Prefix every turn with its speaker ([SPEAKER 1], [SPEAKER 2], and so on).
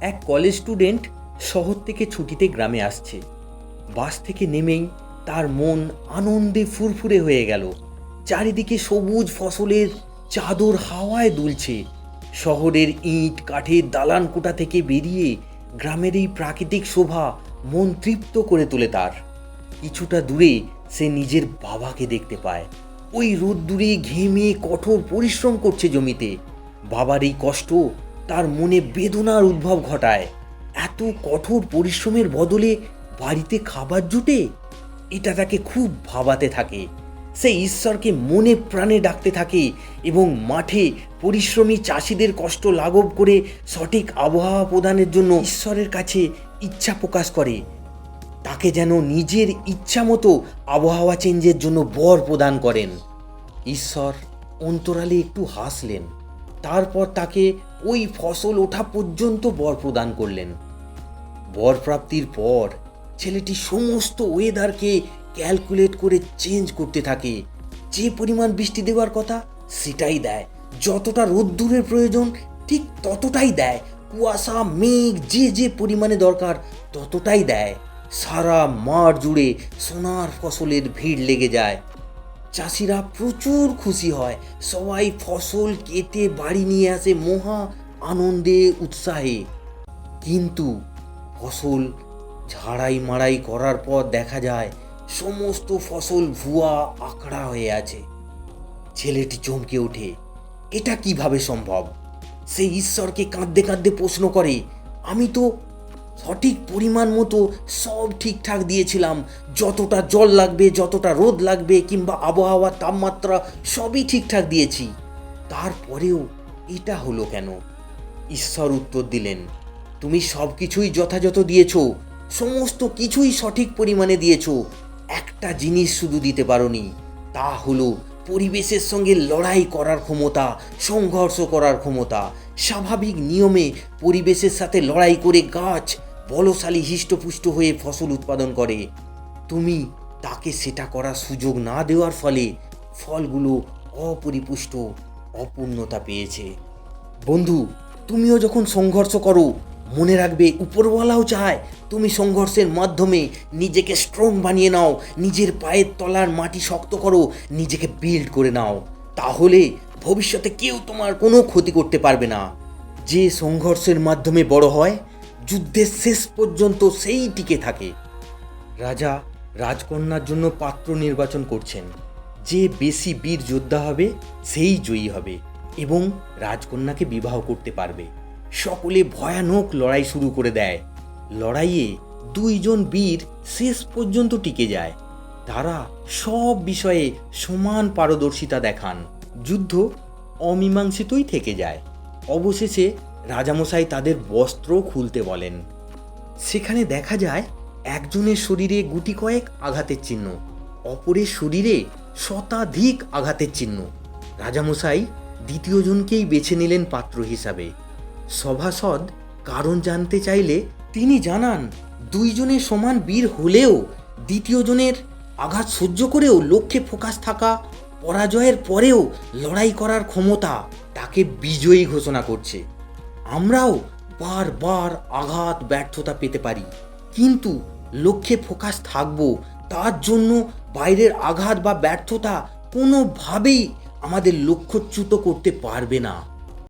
[SPEAKER 1] এক college student শহর থেকে ছুটিতে গ্রামে আসছে। বাস থেকে নেমেই তার মন আনন্দে ফুরফুরে হয়ে গেল। চারিদিকে সবুজ ফসলের চাদর হাওয়ায় দুলছে। শহরের ইট, কাঠের দালান কোটা থেকে বেরিয়ে গ্রামের এই প্রাকৃতিক শোভা মন তৃপ্ত করে তোলে তার। কিছুটা দূরে সে নিজের বাবাকে দেখতে পায়। ওই রোদ্দুরে ঘেমে কঠোর পরিশ্রম করছে জমিতে। বাবার এই কষ্ট তার মনে বেদনার উদ্ভব ঘটায়। এত কঠোর পরিশ্রমের বদলে বাড়িতে খাবার জুটে? এটা তাকে খুব ভাবাতে থাকে। সে ঈশ্বরকে মনে প্রাণে ডাকতে থাকে এবং মাঠে পরিশ্রমী চাষিদের কষ্ট লাঘব করে সঠিক আবহাওয়া প্রদানের জন্য ঈশ্বরের কাছে ইচ্ছা প্রকাশ করে। তাকে যেন নিজের ইচ্ছা মতো আবহাওয়া চেঞ্জের জন্য বর প্রদান করেন। ঈশ্বর অন্তরালে একটু হাসলেন। তারপর তাকে ওই ফসল ওঠা পর্যন্ত বর প্রদান করলেন। বর প্রাপ্তির পর ছেলেটি সমস্ত ওয়েদারকে ক্যালকুলেট করে চেঞ্জ করতে থাকে। যে পরিমাণ বৃষ্টি দেওয়ার কথা সেটাই দেয়। যতটা রোদ্দুরের প্রয়োজন ঠিক ততটাই দেয়। কুয়াশা, মেঘ, যে যে পরিমাণে দরকার ততটাই দেয়। সারা মাঠ জুড়ে সোনার ফসলের ভিড় লেগে যায়। চাষিরা প্রচুর খুশি হয়। সবাই ফসল কেটে বাড়ি নিয়ে আসে মহা আনন্দে, উৎসাহে। কিন্তু ফসল ঝাড়াই মাড়াই করার পর দেখা যায়, সমস্ত ফসল ভুয়া, আঁকড়া হয়ে আছে। ছেলেটি চমকে ওঠে, এটা কীভাবে সম্ভব? সে ঈশ্বরকে কাঁদতে কাঁদতে প্রশ্ন করে, আমি তো সঠিক পরিমাণ মতো সব ঠিকঠাক দিয়েছিলাম। যতটা জল লাগবে, যতটা রোদ লাগবে, কিংবা আবহাওয়ার তাপমাত্রা সবই ঠিকঠাক দিয়েছি। তারপরেও এটা হলো কেন? ঈশ্বর উত্তর দিলেন, তুমি সব কিছুই যথাযথ দিয়েছ, সমস্ত কিছুই সঠিক পরিমাণে দিয়েছ। একটা জিনিস শুধু দিতে পারোনি, তা হলো পরিবেশের সঙ্গে লড়াই করার ক্ষমতা, সংঘর্ষ করার ক্ষমতা। স্বাভাবিক নিয়মে পরিবেশের সাথে লড়াই করে গাছ বলশালী হৃষ্টপুষ্ট হয়ে ফসল উৎপাদন করে। তুমি তাকে সেটা করার সুযোগ না দেওয়ার ফলে ফলগুলো অপরিপুষ্ট, অপূর্ণতা পেয়েছে। বন্ধু, তুমিও যখন সংঘর্ষ করো, মনে রাখবে উপরওয়ালাও চায়, তুমি সংঘর্ষের মাধ্যমে নিজেকে স্ট্রং বানিয়ে নাও, নিজের পায়ের তলার মাটি শক্ত করো, নিজেকে বিল্ড করে নাও। তাহলে ভবিষ্যতে কেউ তোমার কোনো ক্ষতি করতে পারবে না। যে সংঘর্ষের মাধ্যমে বড় হয় যুদ্ধের শেষ পর্যন্ত সেই টিকে থাকে। রাজা রাজকন্যার জন্য পাত্র নির্বাচন করছেন। যে বেশি বীর যোদ্ধা হবে, সেই জয়ী হবে এবং রাজকন্যাকে বিবাহ করতে পারবে। সকলে ভয়ানক লড়াই শুরু করে দেয়। লড়াইয়ে দুইজন বীর শেষ পর্যন্ত টিকে যায়। তারা সব বিষয়ে সমান পারদর্শিতা দেখান। যুদ্ধ অমীমাংসিতই থেকে যায়। অবশেষে রাজামশাই তাদের বস্ত্র খুলতে বলেন। সেখানে দেখা যায়, একজনের শরীরে গুটি কয়েক আঘাতের চিহ্ন, অপরের শরীরে শতাধিক আঘাতের চিহ্ন। রাজামশাই দ্বিতীয়জনকেই বেছে নিলেন পাত্র হিসাবে। সভাসদ কারণ জানতে চাইলে তিনি জানান, দুইজনের সমান বীর হলেও দ্বিতীয়জনের আঘাত সহ্য করেও লক্ষ্যে ফোকাস থাকা পরাজয়ের পরেও লড়াই করার ক্ষমতা তাকে বিজয়ী ঘোষণা করছে। আমরাও বারবার আঘাত, ব্যর্থতা পেতে পারি। কিন্তু লক্ষ্যে ফোকাস থাকব, তার জন্য বাইরের আঘাত বা ব্যর্থতা কোনোভাবেই আমাদের লক্ষ্যচ্যুত করতে পারবে না।